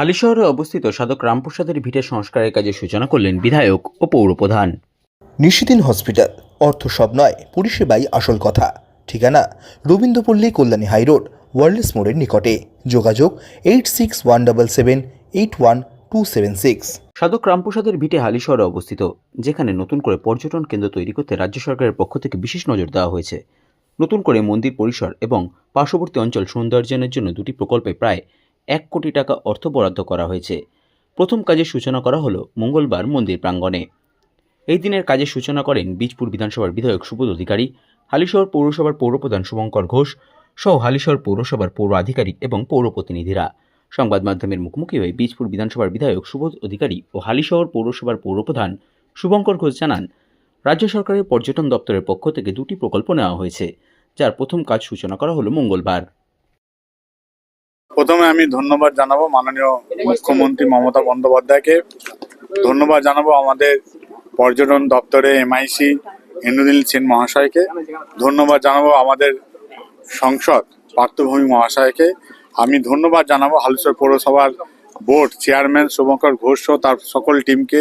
হালিশহরে অবস্থিত সাধক রামপ্রসাদের ভিটে সংস্কারের কাজে সূচনা করলেন বিধায়ক ও পৌরপ্রধান। নিশিদিন হসপিটাল অর্থ সব নয় পরিষেবাই আসল কথা। ঠিকানা রবীন্দ্রপল্লী কল্যাণী হাইরোড ওয়ার্ল্ডস মোড়ের নিকটে। যোগাযোগ eight six one double seven eight one two seven six. সাধক রামপ্রসাদের ভিটে হালিশহরে অবস্থিত যেখানে নতুন করে পর্যটন কেন্দ্র তৈরি করতে রাজ্য সরকারের পক্ষ থেকে বিশেষ নজর দেওয়া হয়েছে। নতুন করে মন্দির পরিসর এবং পার্শ্ববর্তী অঞ্চল সৌন্দর্যায়নের জন্য দুটি প্রকল্পে প্রায় এক কোটি টাকা অর্থ বরাদ্দ করা হয়েছে। প্রথম কাজের সূচনা করা হলো মঙ্গলবার মন্দির প্রাঙ্গণে। এই দিনের কাজের সূচনা করেন বীজপুর বিধানসভার বিধায়ক সুবোধ অধিকারী, হালিশহর পৌরসভার পৌরপ্রধান শুভঙ্কর ঘোষ সহ হালিশহর পৌরসভার পৌর আধিকারিক এবং পৌর প্রতিনিধিরা। সংবাদ মাধ্যমের মুখোমুখি হয়ে বীজপুর বিধানসভার বিধায়ক সুবোধ অধিকারী ও হালিশহর পৌরসভার পৌরপ্রধান শুভঙ্কর ঘোষ জানান, রাজ্য সরকারের পর্যটন দপ্তরের পক্ষ থেকে দুটি প্রকল্প নেওয়া হয়েছে, যার প্রথম কাজ সূচনা করা হলো মঙ্গলবার। প্রথমে আমি ধন্যবাদ জানাব মাননীয় মুখ্যমন্ত্রী মমতা বন্দ্যোপাধ্যায়কে। ধন্যবাদ জানাব আমাদের পর্যটন দপ্তরে এমআইসি ইন্দুনীল সেন মহাশয়কে। ধন্যবাদ জানাব আমাদের সংসদ পার্থভূমি মহাশয়কে। আমি ধন্যবাদ জানাব হালসর পৌরসভার বোর্ড চেয়ারম্যান শুভঙ্কর ঘোষ তার সকল টিমকে,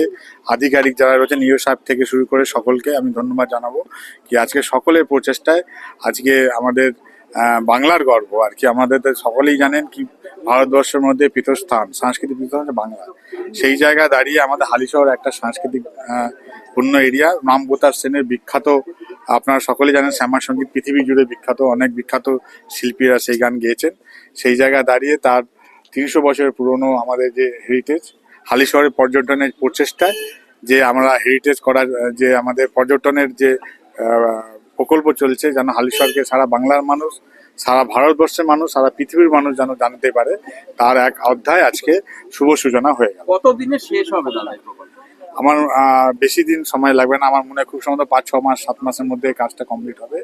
আধিকারিক যারা রয়েছেন, ইও সাহেব থেকে শুরু করে সকলকে আমি ধন্যবাদ জানাব। কি আজকে সকলের প্রচেষ্টায়, আজকে আমাদের বাংলার গর্ব আর কি। আমাদের সকলেই জানেন কি ভারতবর্ষের মধ্যে পীঠস্থান সাংস্কৃতিক পীঠস্থান হচ্ছে বাংলা। সেই জায়গায় দাঁড়িয়ে আমাদের হালিশহর একটা সাংস্কৃতিক পূর্ণ এরিয়া রামবোতার সেনের বিখ্যাত, আপনারা সকলেই জানেন শ্যামা সংগীত পৃথিবী জুড়ে বিখ্যাত, অনেক বিখ্যাত শিল্পীরা সেই গান গেয়েছেন। সেই জায়গায় দাঁড়িয়ে তার তিনশো বছরের পুরনো আমাদের যে হেরিটেজ হালিশহরের পর্যটনের প্রচেষ্টায় যে আমরা হেরিটেজ করার, যে আমাদের পর্যটনের যে প্রকল্প চলছে যেন হালিশহরকে সারা বাংলার মানুষ সারা ভারতবর্ষের মানুষ সারা পৃথিবীর মানুষ যেন জানতে পারে তার এক অধ্যায় আজকে শুভ সূচনা হয়ে গেল। কতদিনে শেষ হবে দাদা আমার বেশি দিন সময় লাগবে না আমার মনে হয় খুব সম্ভবত পাঁচ ছ মাস সাত মাসের মধ্যে কাজটা কমপ্লিট হবে।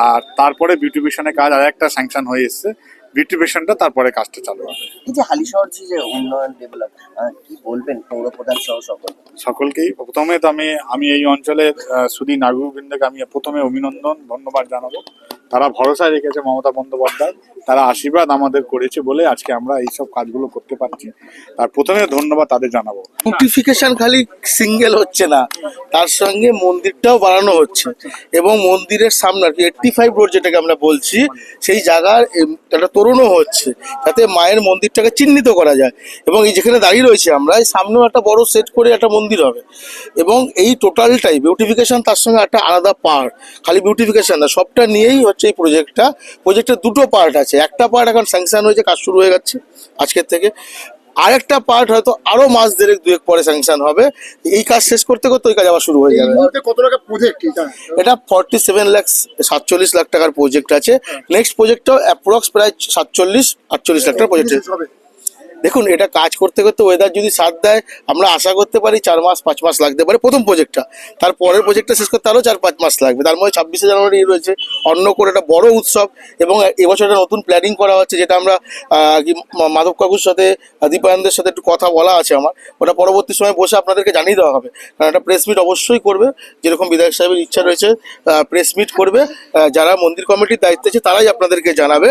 আর তারপরে বিউটিভিশনের কাজ আর একটা স্যাংশন হয়ে এসছে বিউটিফিকেশনটা তারপরে কাজটা চালু হবে। এই যে হালিশহর যে উন্নয়ন ডেভেলপ কি বলবেন পৌর প্রধান সহ সকল? সকলকেই প্রথমে তো আমি আমি এই অঞ্চলের সুদী নাগরিকবৃন্দকে আমি প্রথমে অভিনন্দন ধন্যবাদ জানাব। তারা ভরসা রেখেছে মমতা বন্দ্যোপাধ্যায়। তারা আশীর্বাদ আমাদের করেছে বলে আজকে আমরা এইসব কাজগুলো করতে পারছি। তার প্রথমে ধন্যবাদ তাদের জানাব। নোটিফিকেশন খালি সিঙ্গেল হচ্ছে না। তার সঙ্গে মন্দিরটাও বাড়ানো হচ্ছে। এবং মন্দিরের সামনে আর কি এইটটি ফাইভ রোড যেটাকে আমরা বলছি, সেই জায়গার একটা তরুণও হচ্ছে। যাতে মায়ের মন্দিরটাকে চিহ্নিত করা যায়। এবং এই যেখানে দাঁড়িয়ে রয়েছে আমরা, এই সামনেও একটা বড় সেট করে একটা মন্দির হবে। এবং এই টোটালটাই বিউটিফিকেশন তার সঙ্গে একটা আলাদা পার্ট খালি বিউটিফিকেশন না, সবটা নিয়েই হচ্ছে এই প্রজেক্টটা প্রজেক্টের দুটো পার্ট আছে। একটা পার্ট এখন স্যাংশন হয়েছে কাজ শুরু হয়ে যাচ্ছে আজকের থেকে। আরেকটা পার্ট হয়তো আরও মাস দেড়েক দুয়েক পরে স্যাংশন হবে। এই কাজ শেষ করতে করতে ওই কাজ আবার শুরু হয়ে যাবে। কত টাকা প্রজেক্ট এটা? এটা ফর্টি সেভেন লাখ সাতচল্লিশ লাখ টাকার প্রজেক্ট আছে। নেক্সট প্রজেক্টটাও অ্যাপ্রক্স প্রায় সাতচল্লিশ আটচল্লিশ লাখ টাকার প্রজেক্ট হবে। দেখুন, এটা কাজ করতে করতে ওয়েদার যদি সাথ দেয়, আমরা আশা করতে পারি চার মাস, পাঁচ মাস লাগতে পারে প্রথম প্রজেক্টটা তার পরের প্রজেক্টটা শেষ করতে আরও চার, পাঁচ মাস লাগবে। তার মধ্যে ছাব্বিশে জানুয়ারি রয়েছে অন্য করে একটা বড় উৎসব, এবং এবছর একটা নতুন প্ল্যানিং করা হচ্ছে, যেটা আমরা মাধব কাকুর সাথে দীপায়নদের সাথে একটু কথা বলা আছে আমার। ওটা পরবর্তী সময় বসে আপনাদেরকে জানিয়ে দেওয়া হবে। কারণ একটা প্রেস মিট অবশ্যই করবে, যেরকম বিধায়ক সাহেবের ইচ্ছা রয়েছে প্রেস মিট করবে যারা মন্দির কমিটির দায়িত্বে আছে, তারাই আপনাদেরকে জানাবে।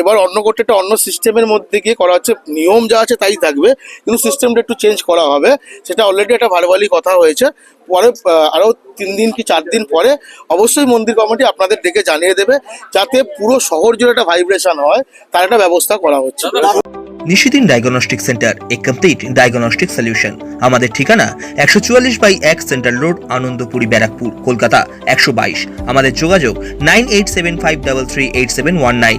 এবার অন্য করতে একটা অন্য সিস্টেমের মধ্যে গিয়ে করা হচ্ছে নিয়ম যা আছে তাই থাকবে। কিন্তু সিস্টেমটা একটু চেঞ্জ করা হবে। সেটা অলরেডি একটা ভালোভালি কথা হয়েছে। পরে আরও তিন দিন কি চার দিন পরে অবশ্যই মন্দির কমিটি আপনাদের ডেকে জানিয়ে দেবে, যাতে পুরো শহর জুড়ে একটা ভাইব্রেশন হয়, তার একটা ব্যবস্থা করা হচ্ছে। Nishidin diagnostic centre a complete diagnostic solution আমাদের ঠিকানা একশো চুয়াল্লিশ বাই এক সেন্ট্রাল রোড আনন্দপুরি, ব্যারাকপুর, কলকাতা একশো বাইশ। আমাদের যোগাযোগ nine eight seven five double three eight seven one nine.